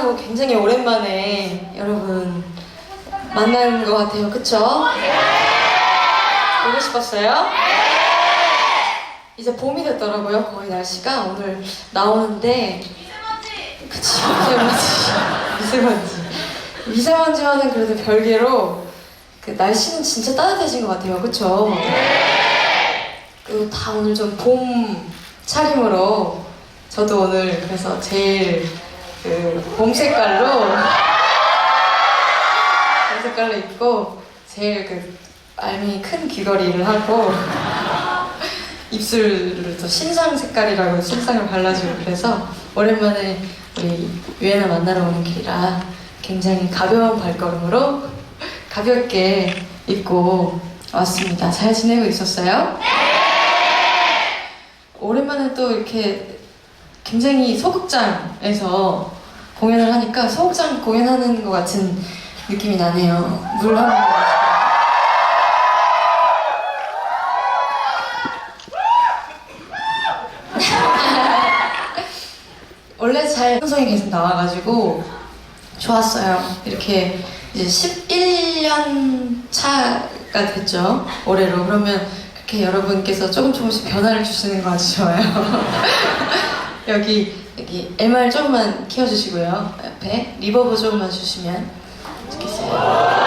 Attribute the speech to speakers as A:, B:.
A: 끝나고 굉장히 오랜만에 여러분 만나는 것 같아요. 그쵸? 보고 싶었어요? 이제 봄이 됐더라고요. 거의 날씨가 오늘 나오는데 그치 미세먼지 미세먼지 미세먼지와는 그래도 별개로 그 날씨는 진짜 따뜻해진 것 같아요. 그쵸? 그리고 다 오늘 좀 봄 차림으로 저도 오늘 그래서 제일 그 봄 색깔로 봄 색깔로 입고 제일 그 알맹이 큰 귀걸이를 하고 입술을 또 신상 색깔이라고 신상을 발라주고 그래서 오랜만에 우리 유엔을 만나러 오는 길이라 굉장히 가벼운 발걸음으로 가볍게 입고 왔습니다. 잘 지내고 있었어요? 오랜만에 또 이렇게 굉장히 소극장에서 공연을 하니까 소극장 공연하는 것 같은 느낌이 나네요. 물한 번. 원래 잘 방송이 계속 나와가지고 좋았어요. 이렇게 이제 11년 차가 됐죠. 올해로. 그러면 그렇게 여러분께서 조금 조금씩 변화를 주시는 거 아주 좋아요. 여기 여기 MR 조금만 키워주시고요. 옆에 리버브 조금만 주시면 좋겠어요.